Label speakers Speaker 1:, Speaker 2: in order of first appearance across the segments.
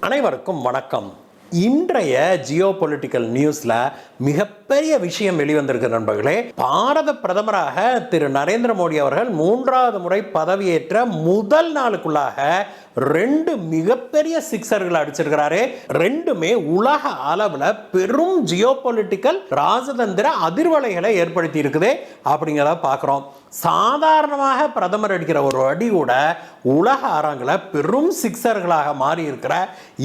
Speaker 1: அனைவருக்கும் வணக்கம். இன்றைய ஜியோ பொலிட்டிக்கல் மிக மிகப்பெரிய விஷயம் வெளிவந்திருக்கு நண்பர்களே. பாரத பிரதமராக திரு நரேந்திர மோடி அவர்கள் மூன்றாவது முறை பதவியேற்ற முதல் நாளுக்குள்ளாக ரெண்டு மிகப்பெரிய சிக்ஸர்கள் அடிச்சிருக்கிறாரு. ரெண்டுமே உலக அளவுல பெரும் ஜியோ பொலிட்டிக்கல் ராஜதந்திர அதிர்வலைகளை ஏற்படுத்தி இருக்குது அப்படிங்கிறத பார்க்குறோம். சாதாரணமாக பிரதமர் அடிக்கிற ஒரு அடி கூட உலக அரங்கில் பெரும் சிக்ஸர்களாக மாறி இருக்கிற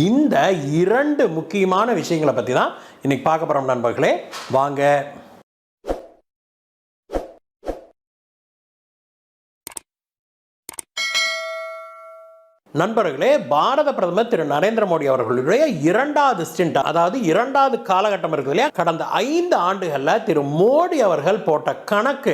Speaker 1: இந்த இரண்டு முக்கியமான விஷயங்களை பற்றி தான் இன்னைக்கு பார்க்க போகிறோம் நண்பர்களே வாங்க நண்பர்களே பாரத பிரதமர் திரு நரேந்திர மோடி அவர்களுடைய இரண்டாவது ஸ்டிண்ட் அதாவது இரண்டாவது காலகட்டம் இருக்குது இல்லையா? கடந்த ஐந்து ஆண்டுகளில் திரு மோடி அவர்கள் போட்ட கணக்கு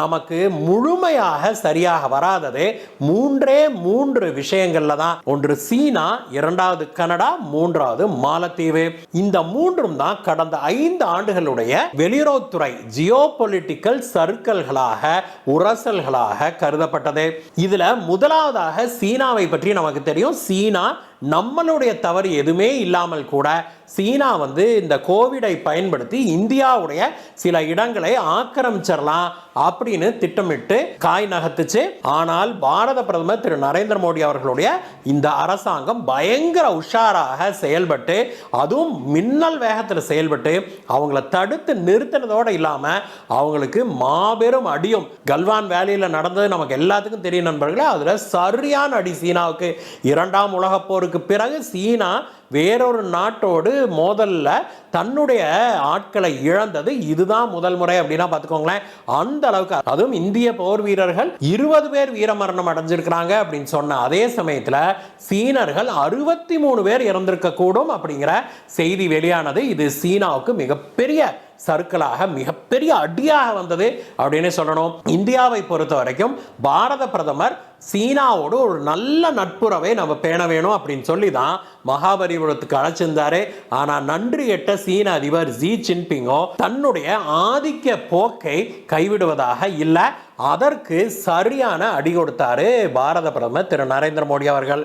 Speaker 1: நமக்கு முழுமையாக சரியாக வராதது. மூன்றே மூன்று விஷயங்கள்ல தான். ஒன்று சீனா இரண்டாவது கனடா மூன்றாவது மாலத்தீவு. இந்த மூன்றும் தான் கடந்த ஐந்து ஆண்டுகளுடைய வெளியுறவுத்துறை ஜியோ பொலிட்டிக்கல் சர்க்கிள்களாக உரசல்களாக கருதப்பட்டது. இதுல முதலாவதாக சீனாவை பற்றி நமக்கு தெரியும். சீனா நம்மளுடைய தவறு எதுவுமே இல்லாமல் கூட சீனா வந்து இந்த கோவிடை பயன்படுத்தி இந்தியாவுடைய சில இடங்களை ஆக்கிரமிச்சிடலாம் அப்படின்னு திட்டமிட்டு காய் நகர்த்துச்சு. ஆனால் பாரத பிரதமர் திரு நரேந்திர மோடி அவர்களுடைய இந்த அரசாங்கம் பயங்கர உஷாராக செயல்பட்டு அதுவும் மின்னல் வேகத்தில் செயல்பட்டு அவங்கள தடுத்து நிறுத்தினதோடு இல்லாமல் அவங்களுக்கு மாபெரும் அடியும். கல்வான் வேலையில் நடந்தது நமக்கு எல்லாத்துக்கும் தெரியும் நண்பர்களே. அதில் சரியான அடி சீனாவுக்கு. இரண்டாம் உலகப் போருக்கு பிறகு சீனா வேறொரு நாட்டோடு மோதல்ல தன்னுடைய ஆட்களை இழந்தது இதுதான் முதல் முறை அப்படின்னா பார்த்துக்கோங்களேன். அந்த அளவுக்கு அதுவும் இந்திய போர் வீரர்கள் இருபது பேர் வீரமரணம் அடைஞ்சிருக்கிறாங்க அப்படின்னு சொன்ன அதே சமயத்தில் சீனர்கள் அறுபத்தி மூணு பேர் இறந்திருக்க கூடும் அப்படிங்கிற செய்தி வெளியானது. இது சீனாவுக்கு மிகப்பெரிய சருக்களாக மிகப்பெரிய அடியாக வந்தது அப்படின்னு சொல்லணும். இந்தியாவை பொறுத்த வரைக்கும் பாரத பிரதமர் சீனாவோடு ஒரு நல்ல நட்புறவை நம்ம பேண வேணும் அப்படின்னு சொல்லி தான் மகாபலிபுரத்துக்கு அழைச்சிருந்தாரு. ஆனால் நன்றி எட்ட சீன அதிபர் ஜி ஜின்பிங்கோ தன்னுடைய ஆதிக்க போக்கை கைவிடுவதாக இல்லை. அதற்கு சரியான அடி கொடுத்தாரு பாரத பிரதமர் திரு நரேந்திர மோடி அவர்கள்.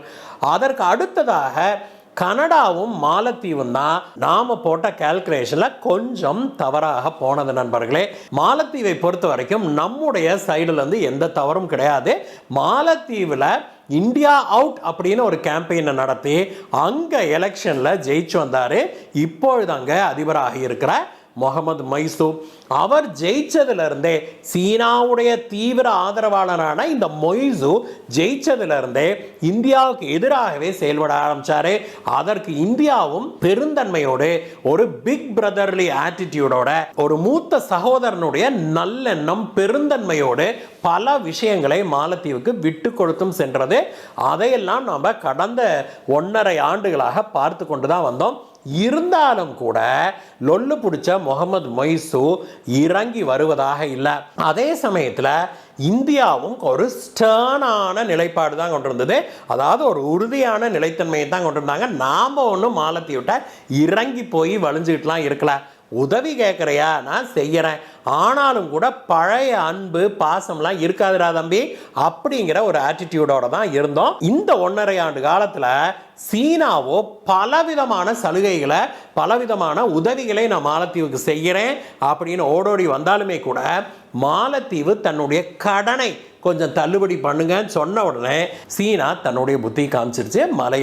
Speaker 1: அதற்கு அடுத்ததாக கனடாவும் மாலத்தீவும் தான் நாம போட்ட கால்குலேஷன்ல கொஞ்சம் தவறாக போனது நண்பர்களே. மாலத்தீவை பொறுத்த வரைக்கும் நம்முடைய சைடுல இருந்து எந்த தவறும் கிடையாது. மாலத்தீவில் இந்தியா அவுட் அப்படின்னு ஒரு கேம்பெயினை நடத்தி அங்கே எலெக்ஷனில் ஜெயிச்சு வந்தார். இப்பொழுது அங்கே அதிபராக இருக்கிற முகமது மைசூ அவர் ஜெயிச்சதுலருந்தே சீனாவுடைய தீவிர ஆதரவாளரான இந்த மொய்சு ஜெயிச்சதுலேருந்தே இந்தியாவுக்கு எதிராகவே செயல்பட ஆரம்பிச்சாரு. அதற்கு இந்தியாவும் பெருந்தன்மையோடு ஒரு பிக் பிரதர்லி ஆட்டிடியூடோட ஒரு மூத்த சகோதரனுடைய நல்லெண்ணம் பெருந்தன்மையோடு பல விஷயங்களை மாலத்தீவுக்கு விட்டு கொடுத்தும் சென்றது. அதையெல்லாம் நாம் கடந்த ஒன்றரை ஆண்டுகளாக பார்த்து கொண்டு தான் வந்தோம். இருந்தாலும் கூட லொல்லு பிடிச்ச முகமது மொய்சு இறங்கி வருவதாக இல்லை. அதே சமயத்தில் இந்தியாவும் ஒரு ஸ்டர்னான நிலைப்பாடு தான் கொண்டிருந்தது. அதாவது ஒரு உறுதியான நிலைத்தன்மையை தான் கொண்டிருந்தாங்க. நாம் ஒன்றும் மாலத்தீவிட்ட இறங்கி போய் வலிஞ்சுக்கிட்டுலாம் இருக்கல. உதவி கேட்குறியா? நான் செய்கிறேன் ஆனாலும் கூட பழைய அன்பு பாசம்லாம் இருக்காதுடா தம்பி. அப்படிங்கிற ஒரு ஆட்டிடியூடோட தான் இருந்தோம். இந்த ஒன்றரை ஆண்டு காலத்தில் சீனாவோ பலவிதமான சலுகைகளை பலவிதமான உதவிகளை நான் மாலத்தீவுக்கு செய்கிறேன் அப்படின்னு ஓடோடி வந்தாலுமே கூட மாலத்தீவு தன்னுடைய கடனை கொஞ்சம் தள்ளுபடி பண்ணுங்கன்னு சொன்ன உடனே சீனா தன்னுடைய புத்தி காமிச்சிருச்சு மலை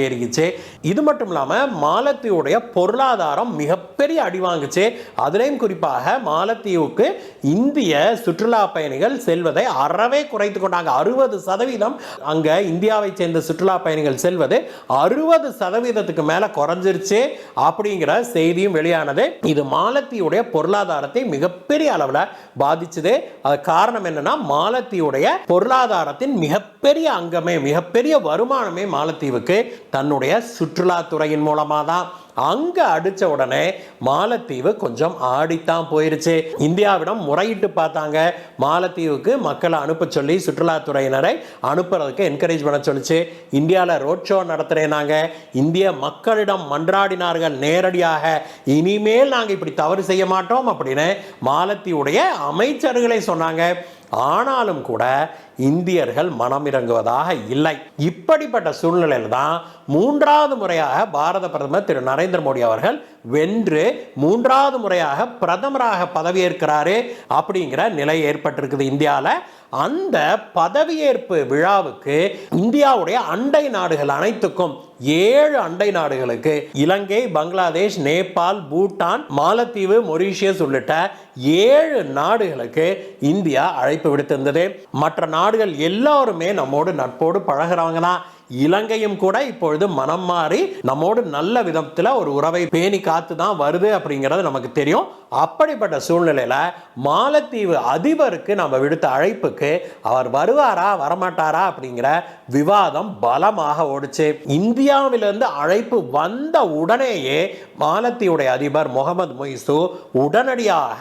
Speaker 1: இது மட்டும் இல்லாமல் மாலத்தீவுடைய பொருளாதாரம் மிகப்பெரிய அடி வாங்குச்சு. அதுலேயும் குறிப்பாக மாலத்தீவுக்கு இந்திய சுற்றுலா பயணிகள் செல்வதை அறவே குறைத்து கொண்டாங்க. அறுபது சதவீதம் அங்கே இந்தியாவை சேர்ந்த சுற்றுலா பயணிகள் செல்வது அறுபது சதவீதத்துக்கு மேலே குறைஞ்சிருச்சு அப்படிங்கிற செய்தியும் வெளியானது. இது மாலத்தீவுடைய பொருளாதாரத்தை மிகப்பெரிய அளவில் பாதிச்சது. அது காரணம் என்னன்னா மாலத்தீவுடைய பொருளாதாரத்தின் மிகப்பெரிய அங்கமே மிகப்பெரிய வருமானமே மாலத்தீவுக்கு தன்னுடைய சுற்றுலாத்துறையின் மூலமாக தான் அங்கே அடித்த உடனே மாலத்தீவு கொஞ்சம் ஆடித்தான் போயிருச்சு. இந்தியாவிடம் முறையிட்டு பார்த்தாங்க. மாலத்தீவுக்கு மக்களை அனுப்ப சொல்லி சுற்றுலாத்துறையினரை அனுப்புறதுக்கு என்கரேஜ் பண்ண சொல்லிச்சு. இந்தியாவில் ரோட் ஷோ நடத்துகிறேனாங்க இந்திய மக்களிடம் மன்றாடினார்கள் நேரடியாக. இனிமேல் நாங்கள் இப்படி தவறு செய்ய மாட்டோம் அப்படின்னு மாலத்தீவுடைய அமைச்சர்களை சொன்னாங்க. ஆனாலும் கூட இந்தியர்கள் மனமிறங்குவதாக இல்லை. இப்படிப்பட்ட சூழ்நிலையில் தான் மூன்றாவது முறையாக பாரத பிரதமர் திரு நரேந்திர மோடி அவர்கள் வென்று மூன்றாவது முறையாக பிரதமராக பதவியேற்கிறாரு அப்படிங்கிற நிலை ஏற்பட்டிருக்குது இந்தியாவில் அந்த பதவியேற்பு விழாவுக்கு இந்தியாவுடைய அண்டை நாடுகள் அனைத்துக்கும் ஏழு அண்டை நாடுகளுக்கு இலங்கை பங்களாதேஷ் நேபாள் பூட்டான் மாலத்தீவு மொரீஷியஸ் உள்ளிட்ட ஏழு நாடுகளுக்கு இந்தியா அழைப்பு விடுத்திருந்தது. மற்ற நாடுகள் எல்லாருமே நம்மோடு நட்போடு பழகிறவங்க தான். இலங்கையும் கூட இப்பொழுது மனம் மாறி நம்மோடு நல்ல விதத்தில் ஒரு உறவை பேணி காத்து தான் வருது அப்படிங்கிறது நமக்கு தெரியும். அப்படிப்பட்ட சூழ்நிலையில் மாலத்தீவு அதிபருக்கு நம்ம விடுத்த அழைப்புக்கு அவர் வருவாரா வரமாட்டாரா அப்படிங்கிற விவாதம் பலமாக ஓடுச்சு. இந்தியாவிலிருந்து அழைப்பு வந்த உடனேயே மாலத்தியுடைய அதிபர் முகமது மொய்சு உடனடியாக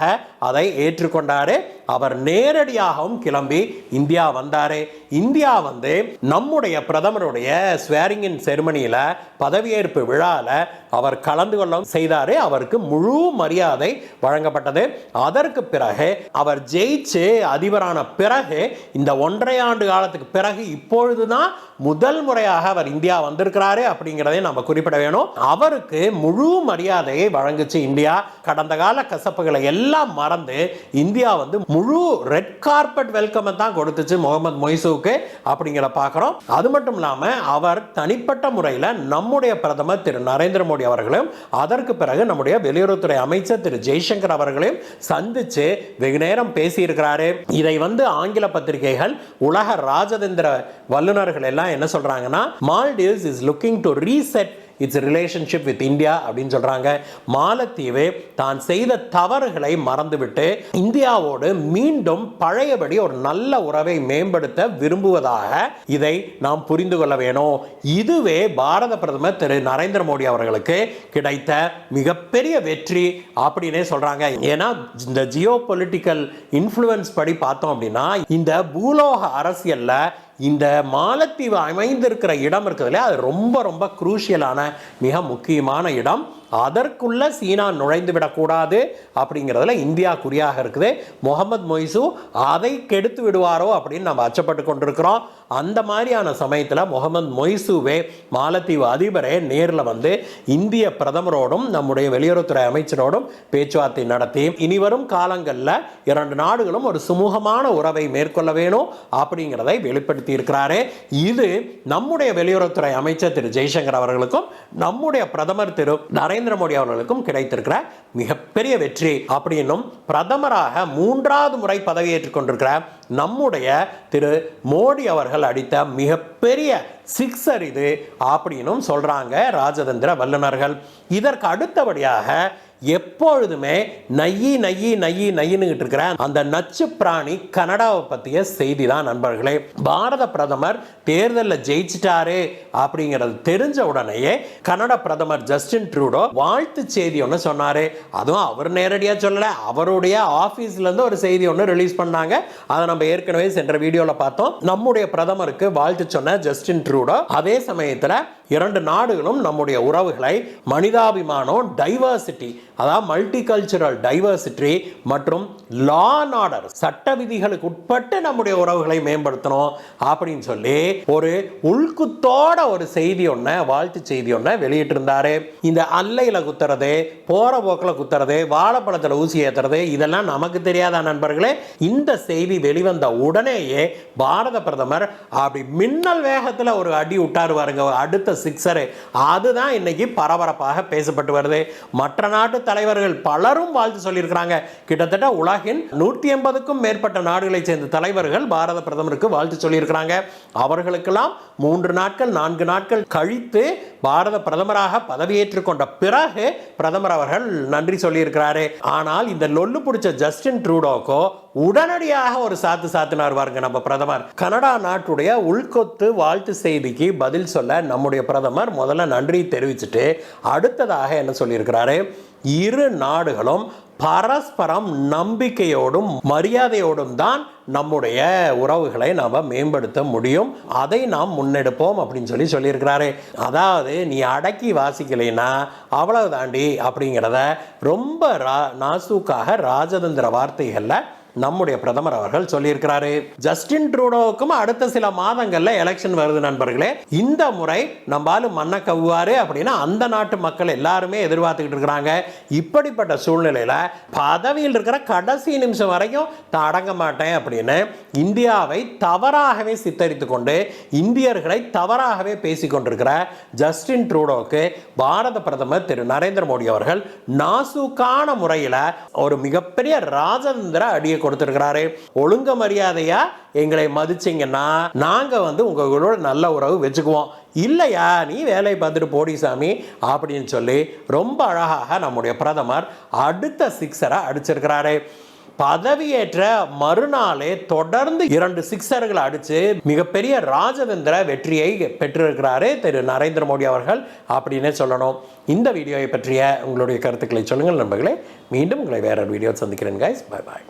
Speaker 1: அதை ஏற்றுக்கொண்டாரு. அவர் நேரடியாகவும் கிளம்பி இந்தியா வந்தாரு. இந்தியா வந்து நம்முடைய பிரதமருடைய ஸ்வேரிங் இன் செருமனியில் பதவியேற்பு விழாவில் அவர் கலந்து கொள்ள செய்தாரு. அவருக்கு முழு மரியாதை வழங்கப்பட்டது. அதற்கு பிறகு அவர் ஜெயிச்சு அதிபரான பிறகு இந்த ஒன்றரை ஆண்டு காலத்துக்கு பிறகு இப்பொழுதுதான் தான் முதல் முறையாக அவர் இந்தியா வந்திருக்கிறாரு அப்படிங்கிறதையும் நம்ம குறிப்பிட வேணும். அவருக்கு முழு மரியாதையை வழங்குச்சு இந்தியா. கடந்த கால கசப்புகளை எல்லாம் மறந்து இந்தியா வந்து முழு ரெட் கார்பெட் வெல்கமை தான் கொடுத்துச்சு முகமது மொய்சூக்கு அப்படிங்கிற பார்க்குறோம். அது மட்டும் இல்லாமல் அவர் தனிப்பட்ட முறையில் நம்முடைய பிரதமர் திரு நரேந்திர மோடி அவர்களும் அதற்கு பிறகு நம்முடைய வெளியுறவுத்துறை அமைச்சர் திரு ஜெய்சங்கர் அவர்களையும் சந்திச்சு வெகு நேரம் பேசியிருக்கிறாரு. இதை வந்து ஆங்கில பத்திரிகைகள் உலக ராஜதந்திர வல்லுநர் வல்லுநர்கள் எல்லாம் என்ன சொல்றாங்கன்னா Maldives is looking to reset its relationship with India அப்படின்னு சொல்றாங்க. மாலத்தீவு தான் செய்த தவறுகளை மறந்துவிட்டு இந்தியாவோடு மீண்டும் பழையபடி ஒரு நல்ல உறவை மேம்படுத்த விரும்புவதாக இதை நாம் புரிந்து கொள்ள வேணும். இதுவே பாரத பிரதமர் திரு. நரேந்திர மோடி அவர்களுக்கு கிடைத்த மிகப்பெரிய வெற்றி அப்படின்னே சொல்றாங்க. ஏன்னா இந்த ஜியோ பொலிட்டிக்கல் இன்ஃப்ளூயன்ஸ் படி பார்த்தோம் அப்படின்னா இந்த பூலோக அரசியலில் இந்த மாலத்தீவு அமைந்திருக்கிற இடம் இருக்குதுல்ல அது ரொம்ப ரொம்ப குரூஷியலான மிக முக்கியமான இடம். அதற்குள்ளே சீனா நுழைந்து விடக்கூடாது அப்படிங்கிறதுல இந்தியா குறியாக இருக்குது. முகமது மொய்சு அதை கெடுத்து விடுவாரோ அப்படின்னு நம்ம அச்சப்பட்டு கொண்டிருக்கிறோம். அந்த மாதிரியான சமயத்தில் முகமது மொய்சுவே மாலத்தீவு அதிபரே நேரில் வந்து இந்திய பிரதமரோடும் நம்முடைய வெளியுறவுத்துறை அமைச்சரோடும் பேச்சுவார்த்தை நடத்தி இனி வரும் காலங்களில் இரண்டு நாடுகளும் ஒரு சுமூகமான உறவை மேற்கொள்ள வேணும் அப்படிங்கிறதை வெளிப்படுத்தி இருக்கிறாரு. இது நம்முடைய வெளியுறவுத்துறை அமைச்சர் திரு ஜெய்சங்கர் அவர்களுக்கும் நம்முடைய பிரதமர் திரு நரேந்திர மோடி அவர்களுக்கும் கிடைத்திருக்கிற மிகப்பெரிய வெற்றி அப்படின்னும் பிரதமராக மூன்றாவது முறை பதவியேற்றுக் கொண்டிருக்கிற நம்முடைய திரு மோடி அவர்கள் அடித்த மிகப்பெரிய சிக்ஸர் இது அப்படின்னும் சொல்றாங்க ராஜதந்திர வல்லுநர்கள். இதற்கு அடுத்தபடியாக எப்பொழுதுமே நையி நையி நையி நையின்னுகிட்டு இருக்கிற அந்த நச்சு பிராணி கனடாவை பற்றிய செய்தி தான் நண்பர்களே. பாரத பிரதமர் தேர்தலில் ஜெயிச்சிட்டாரு அப்படிங்கிறது தெரிஞ்ச உடனேயே கனடா பிரதமர் ஜஸ்டின் ட்ரூடோ வாழ்த்து செய்தி ஒன்று சொன்னார். அதுவும் அவர் நேரடியாக சொல்லலை அவருடைய ஆஃபீஸ்லேருந்து ஒரு செய்தி ஒன்று ரிலீஸ் பண்ணாங்க. அதை நம்ம ஏற்கனவே சென்ற வீடியோவில் பார்த்தோம். நம்முடைய பிரதமருக்கு வாழ்த்து சொன்ன ஜஸ்டின் ட்ரூடோ அதே சமயத்தில் இரண்டு நாடுகளும் நம்முடைய உறவுகளை மனிதாபிமானம் டைவர்சிட்டி அதாவது மல்டி கல்ச்சுரல் டைவர்சிட்டி மற்றும் லா அண்ட் ஆர்டர் சட்ட விதிகளுக்கு உட்பட்டு நம்முடைய உறவுகளை மேம்படுத்தணும் அப்படின்னு சொல்லி ஒரு உள்குத்தோட ஒரு செய்தி ஒன்று வாழ்த்து செய்தி ஒன்று வெளியிட்டிருந்தாரு. இந்த அல்லையில் குத்துறது போற போக்கில் குத்துறது வாழைப்பழத்தில் ஊசி ஏத்துறது இதெல்லாம் நமக்கு தெரியாத நண்பர்களே? இந்த செய்தி வெளிவந்த உடனேயே பாரத பிரதமர் அப்படி மின்னல் வேகத்தில் ஒரு அடி விட்டாரு பாருங்க அடுத்த சிக்ஸரு அதுதான் இன்னைக்கு பரபரப்பாக பேசப்பட்டு வருது. மற்ற நாட்டு தலைவர்கள் பலரும் வாழ்த்து சொல்லியிருக்கிறாங்க. கிட்டத்தட்ட உலகின் நூற்றி எண்பதுக்கும் மேற்பட்ட நாடுகளைச் சேர்ந்த தலைவர்கள் பாரத பிரதமருக்கு வாழ்த்து சொல்லியிருக்கிறாங்க. அவர்களுக்கெல்லாம் மூன்று நாட்கள் நான்கு நாட்கள் கழித்து பாரத பிரதமராக பதவியேற்றுக் கொண்ட பிறகு பிரதமர் அவர்கள் நன்றி சொல்லியிருக்கிறாரு. ஆனால் இந்த லொல்லு பிடிச்ச ஜஸ்டின் ட்ரூடோக்கோ உடனடியாக ஒரு சாத்து சாத்தினார் பாருங்க நம்ம பிரதமர். கனடா நாட்டுடைய உள்கொத்து வாழ்த்து செய்திக்கு பதில் சொல்ல நம்முடைய பிரதமர் முதல்ல நன்றி தெரிவிச்சுட்டு அடுத்ததாக என்ன சொல்லியிருக்கிறாரு? இரு நாடுகளும் பரஸ்பரம் நம்பிக்கையோடும் மரியாதையோடும் தான் நம்முடைய உறவுகளை நாம் மேம்படுத்த முடியும். அதை நாம் முன்னெடுப்போம் அப்படின்னு சொல்லி சொல்லியிருக்கிறாரு. அதாவது நீ அடக்கி வாசிக்கலைன்னா அவ்வளவு தாண்டி அப்படிங்கிறத ரொம்ப ரா நாசூக்காக ராஜதந்திர வார்த்தைகளில் நம்முடைய பிரதமர் அவர்கள் சொல்லியிருக்கிறாரு. ஜஸ்டின் ட்ரூடோவுக்கும் அடுத்த சில மாதங்கள்ல எலெக்ஷன் வருது நண்பர்களே. இந்த முறை நம்பாலு மண்ணை கவ்வாரு அப்படின்னா அந்த நாட்டு மக்கள் எல்லாருமே எதிர்பார்த்துக்கிட்டு இருக்கிறாங்க. இப்படிப்பட்ட சூழ்நிலையில பதவியில் இருக்கிற கடைசி நிமிஷம் வரைக்கும் அடங்க மாட்டேன் அப்படின்னு இந்தியாவை தவறாகவே சித்தரித்து கொண்டு இந்தியர்களை தவறாகவே பேசிக்கொண்டிருக்கிற ஜஸ்டின் ட்ரூடோவுக்கு பாரத பிரதமர் திரு நரேந்திர மோடி அவர்கள் நாசூக்கான முறையில் ஒரு மிகப்பெரிய ராஜதந்திர அடியை கொடுத்திருக்கிறாரு. ஒழுங்க மரியாதையா? எங்களை மதிச்சிங்கன்னா நாங்க வந்து உங்களோட நல்ல உறவு வச்சுக்குவோம். இல்லையா? நீ வேலையை பார்த்துட்டு போடி சாமி அப்படின்னு சொல்லி ரொம்ப அழகாக நம்முடைய பிரதமர் அடுத்த சிக்ஸரை அடிச்சிருக்கிறாரு. பதவியேற்ற மறுநாளே தொடர்ந்து இரண்டு சிக்ஸர்களை அடித்து மிகப்பெரிய ராஜதந்திர வெற்றியை பெற்றிருக்கிறாரு திரு நரேந்திர மோடி அவர்கள் அப்படின்னே சொல்லணும். இந்த வீடியோவை பற்றிய உங்களுடைய கருத்துக்களை சொல்லுங்கள் நண்பர்களே. மீண்டும் உங்களை வேற வீடியோ சந்திக்கிறேன் கைஸ் பை பாய்